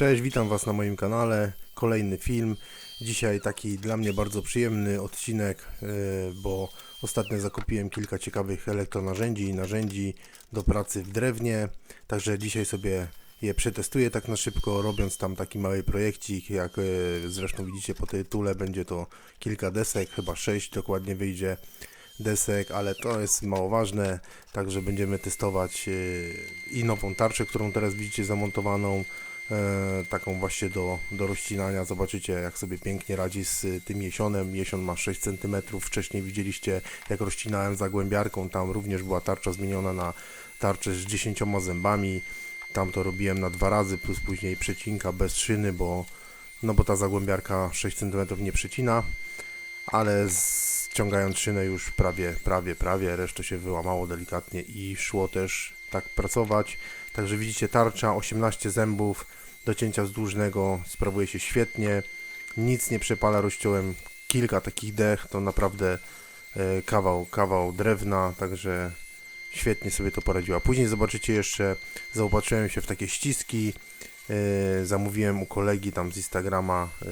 Cześć, witam Was na moim kanale. Kolejny film. Dzisiaj taki dla mnie bardzo przyjemny odcinek, e, bo ostatnio zakupiłem kilka ciekawych elektronarzędzi i narzędzi do pracy w drewnie. Także dzisiaj sobie je przetestuję tak na szybko, robiąc tam taki mały projekcik. Jak e, zresztą widzicie po tytule, będzie to kilka desek, chyba sześć dokładnie wyjdzie desek, ale to jest mało ważne. Także będziemy testować e, i nową tarczę, którą teraz widzicie zamontowaną taką właśnie do, do rozcinania. Zobaczycie, jak sobie pięknie radzi z y, tym jesionem. Jesion ma 6 cm. Wcześniej widzieliście, jak rozcinałem zagłębiarką. Tam również była tarcza zmieniona na tarczę z 10 zębami. Tam to robiłem na dwa razy, plus później przecinka bez szyny, bo, no bo ta zagłębiarka 6 cm nie przecina, ale ściągając szynę już prawie, prawie, prawie, resztę się wyłamało delikatnie i szło też tak pracować. Także widzicie tarcza, 18 zębów, do cięcia sprawuje się świetnie, nic nie przepala, rozciąłem kilka takich dech, to naprawdę e, kawał, kawał drewna, także świetnie sobie to poradziła. Później zobaczycie jeszcze, zaopatrzyłem się w takie ściski, e, zamówiłem u kolegi tam z Instagrama, e,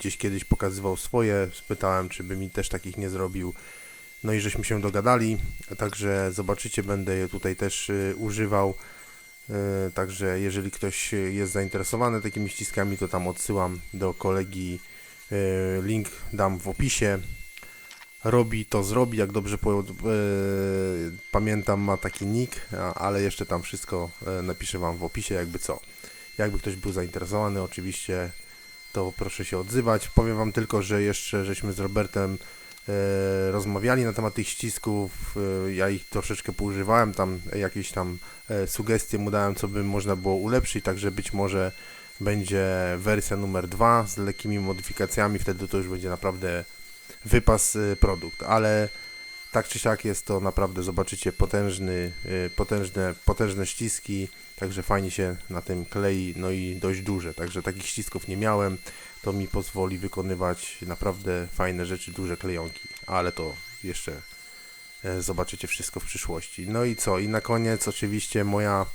gdzieś kiedyś pokazywał swoje, spytałem, czy by mi też takich nie zrobił. No i żeśmy się dogadali, także zobaczycie, będę je tutaj też używał. Y, Także jeżeli ktoś jest zainteresowany takimi ściskami, to tam odsyłam do kolegi. y, Link dam w opisie. Robi to zrobi, jak dobrze po, y, pamiętam, ma taki nick, ale jeszcze tam wszystko napiszę wam w opisie, jakby co. Jakby ktoś był zainteresowany, oczywiście, to proszę się odzywać. Powiem wam tylko, że jeszcze żeśmy z Robertem e, rozmawiali na temat tych ścisków. E, ja ich troszeczkę poużywałem, tam jakieś tam e, sugestie mu dałem, co by można było ulepszyć, także być może będzie wersja numer dwa z lekkimi modyfikacjami, wtedy to już będzie naprawdę wypas e, produkt, ale tak czy siak jest to naprawdę, zobaczycie, potężny, e, potężne, potężne ściski, także fajnie się na tym klei, no i dość duże, także takich ścisków nie miałem, to mi pozwoli wykonywać naprawdę fajne rzeczy, duże klejonki, ale to jeszcze e, zobaczycie wszystko w przyszłości. No i co? I na koniec oczywiście moja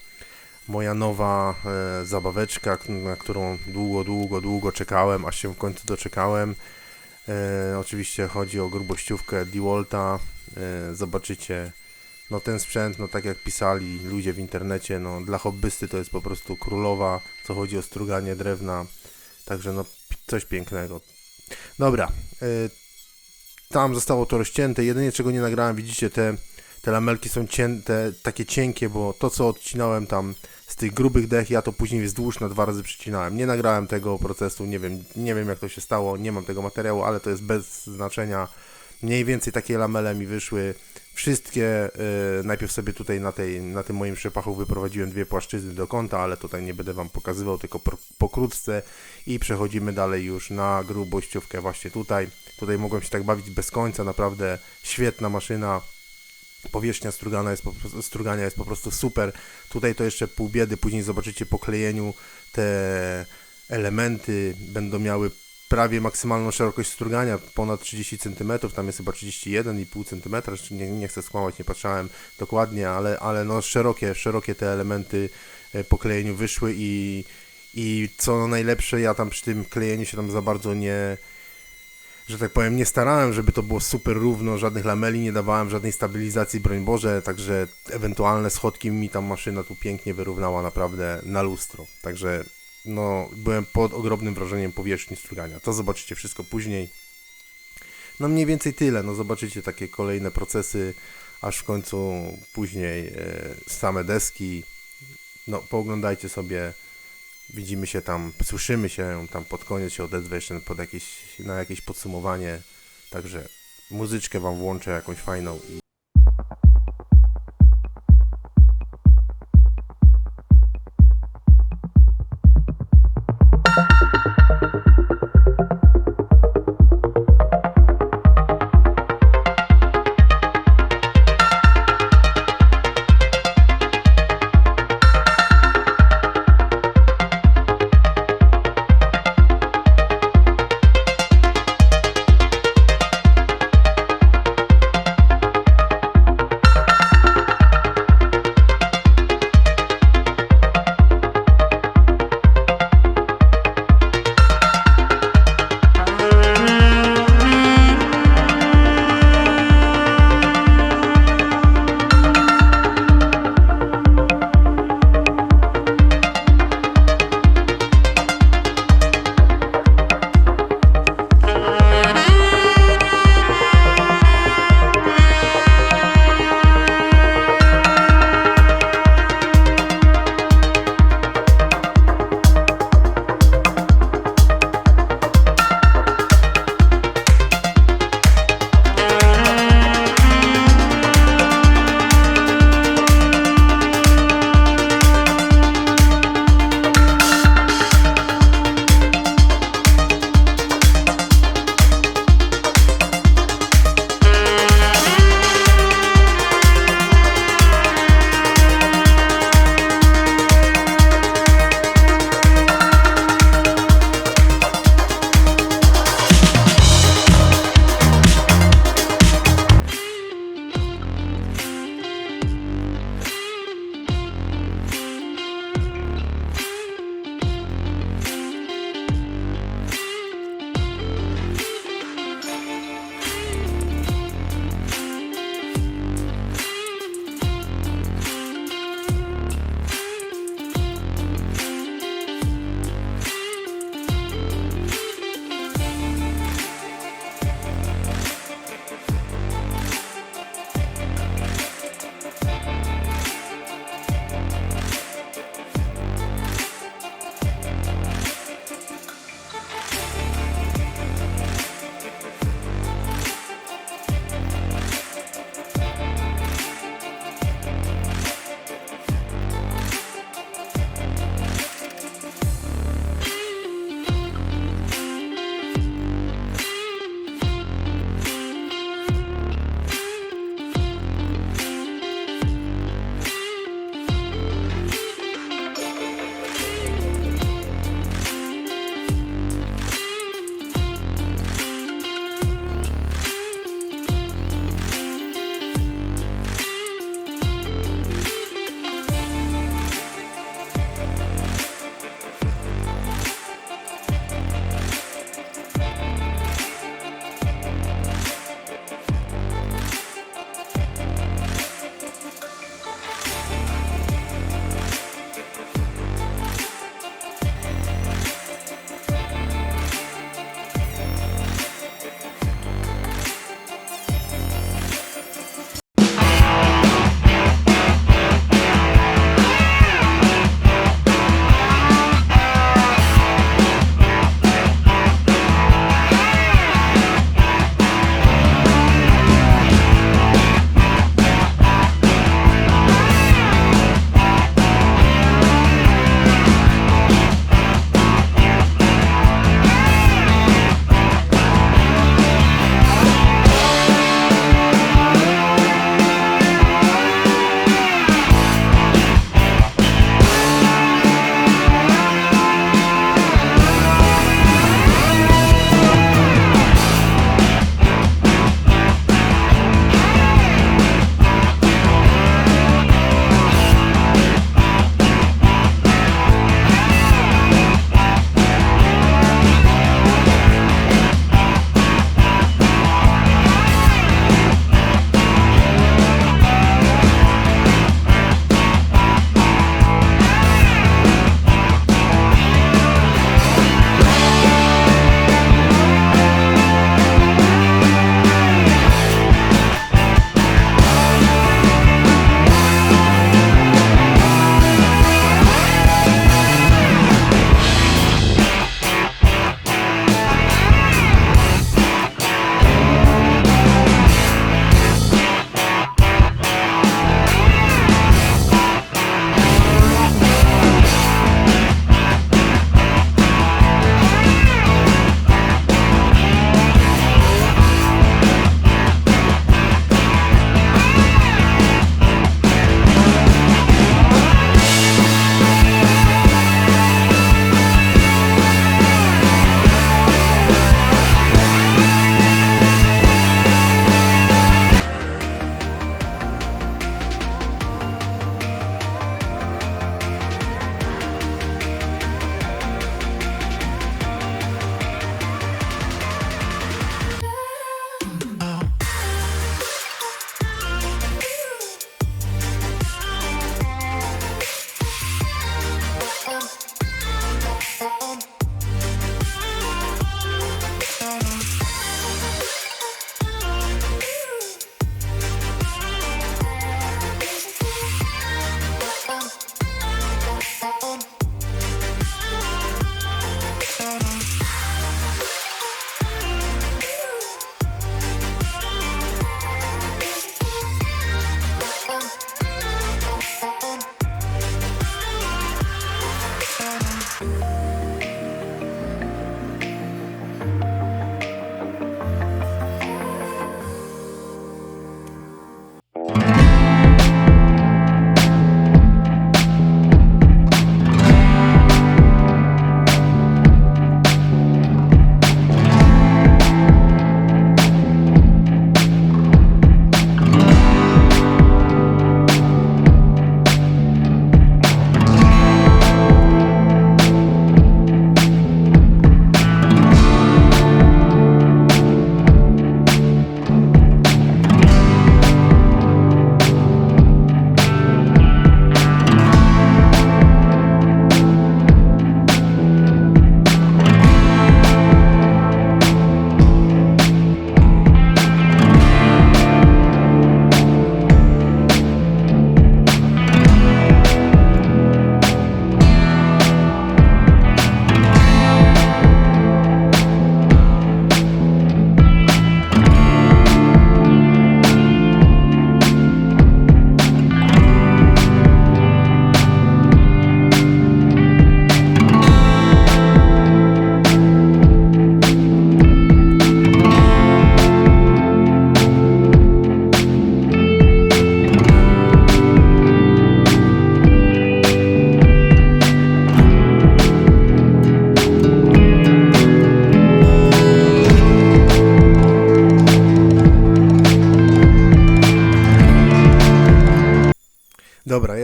moja nowa e, zabaweczka, na którą długo, długo, długo czekałem, aż się w końcu doczekałem. E, oczywiście chodzi o grubościówkę DeWalta. E, zobaczycie, no ten sprzęt, no tak jak pisali ludzie w internecie, no dla hobbysty to jest po prostu królowa, co chodzi o struganie drewna. Także no coś pięknego. Dobra, e, tam zostało to rozcięte. Jedynie czego nie nagrałem, widzicie, te, te lamelki są cięte, takie cienkie, bo to co odcinałem tam z tych grubych dech, ja to później wzdłuż na dwa razy przycinałem. Nie nagrałem tego procesu, nie wiem, nie wiem jak to się stało, nie mam tego materiału, ale to jest bez znaczenia. Mniej więcej takie lamele mi wyszły. Wszystkie, y, najpierw sobie tutaj na, tej, na tym moim przepachu wyprowadziłem dwie płaszczyzny do kąta, ale tutaj nie będę Wam pokazywał, tylko pokrótce i przechodzimy dalej już na grubościówkę właśnie tutaj. Tutaj mogłem się tak bawić bez końca, naprawdę świetna maszyna. Powierzchnia strugana jest po, strugania jest po prostu super. Tutaj to jeszcze pół biedy, później zobaczycie po klejeniu te elementy będą miały prawie maksymalną szerokość strugania, ponad 30 cm, tam jest chyba 31,5 cm, nie, nie chcę skłamać, nie patrzałem dokładnie, ale, ale no szerokie, szerokie te elementy e, po klejeniu wyszły i, i co najlepsze, ja tam przy tym klejeniu się tam za bardzo nie, że tak powiem, nie starałem, żeby to było super równo, żadnych lameli nie dawałem, żadnej stabilizacji, broń Boże, także ewentualne schodki mi tam maszyna tu pięknie wyrównała naprawdę na lustro. Także no, byłem pod ogromnym wrażeniem powierzchni strugania. To zobaczycie wszystko później. No mniej więcej tyle, no zobaczycie takie kolejne procesy, aż w końcu później e, same deski. No pooglądajcie sobie, widzimy się tam, słyszymy się tam pod koniec, się odezwę jeszcze pod jakieś, na jakieś podsumowanie. Także muzyczkę wam włączę jakąś fajną i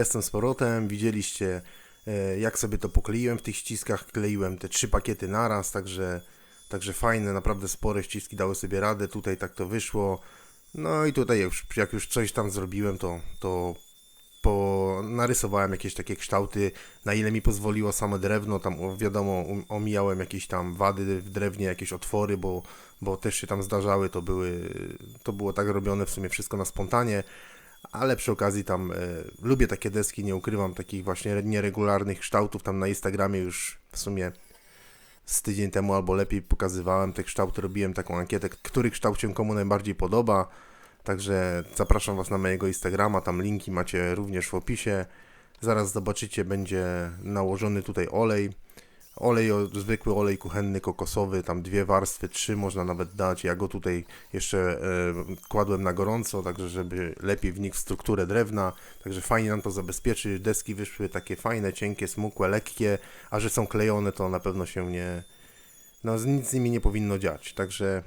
jestem z powrotem. Widzieliście, e, jak sobie to pokleiłem w tych ściskach. Kleiłem te trzy pakiety naraz, także, także fajne, naprawdę spore ściski dały sobie radę. Tutaj tak to wyszło. No i tutaj, jak już, jak już coś tam zrobiłem, to, to po, narysowałem jakieś takie kształty, na ile mi pozwoliło same drewno. Tam wiadomo, um- omijałem jakieś tam wady w drewnie, jakieś otwory, bo, bo też się tam zdarzały. To, były, to było tak robione w sumie wszystko na spontanie ale przy okazji tam e, lubię takie deski, nie ukrywam takich właśnie nieregularnych kształtów. Tam na Instagramie już w sumie z tydzień temu albo lepiej pokazywałem te kształty, robiłem taką ankietę, który kształt się komu najbardziej podoba. Także zapraszam Was na mojego Instagrama, tam linki macie również w opisie. Zaraz zobaczycie, będzie nałożony tutaj olej. Olej, zwykły olej kuchenny, kokosowy, tam dwie warstwy, trzy można nawet dać. Ja go tutaj jeszcze e, kładłem na gorąco, także żeby lepiej wnikł w strukturę drewna. Także fajnie nam to zabezpieczy. Deski wyszły takie fajne, cienkie, smukłe, lekkie, a że są klejone, to na pewno się nie. No, nic z nimi nie powinno dziać. Także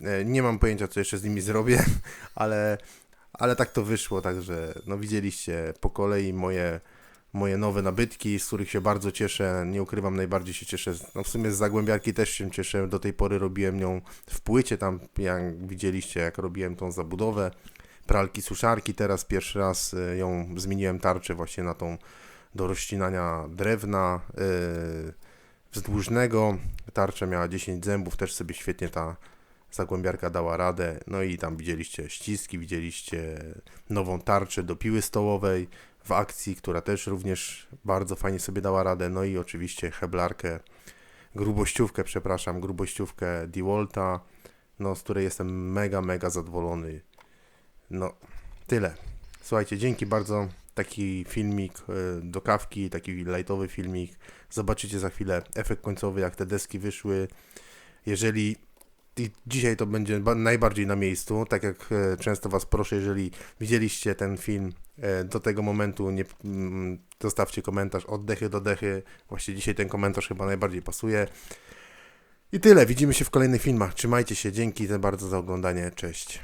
e, nie mam pojęcia, co jeszcze z nimi zrobię, ale, ale tak to wyszło. Także no, widzieliście po kolei moje moje nowe nabytki, z których się bardzo cieszę. Nie ukrywam, najbardziej się cieszę. No w sumie z Zagłębiarki też się cieszę. Do tej pory robiłem ją w płycie, tam jak widzieliście, jak robiłem tą zabudowę. Pralki, suszarki, teraz pierwszy raz y, ją zmieniłem tarczę właśnie na tą do rozcinania drewna yy, wzdłużnego. Tarcza miała 10 zębów, też sobie świetnie ta Zagłębiarka dała radę. No i tam widzieliście ściski, widzieliście nową tarczę do piły stołowej w akcji, która też również bardzo fajnie sobie dała radę. No i oczywiście heblarkę, grubościówkę, przepraszam, grubościówkę DeWalta, no, z której jestem mega, mega zadowolony. No, tyle. Słuchajcie, dzięki bardzo. Taki filmik y, do kawki, taki lightowy filmik. Zobaczycie za chwilę efekt końcowy, jak te deski wyszły. Jeżeli i dzisiaj to będzie ba- najbardziej na miejscu, tak jak e, często Was proszę, jeżeli widzieliście ten film e, do tego momentu, nie, mm, zostawcie komentarz od dechy do dechy. Właśnie dzisiaj ten komentarz chyba najbardziej pasuje. I tyle, widzimy się w kolejnych filmach. Trzymajcie się, dzięki bardzo za oglądanie, cześć.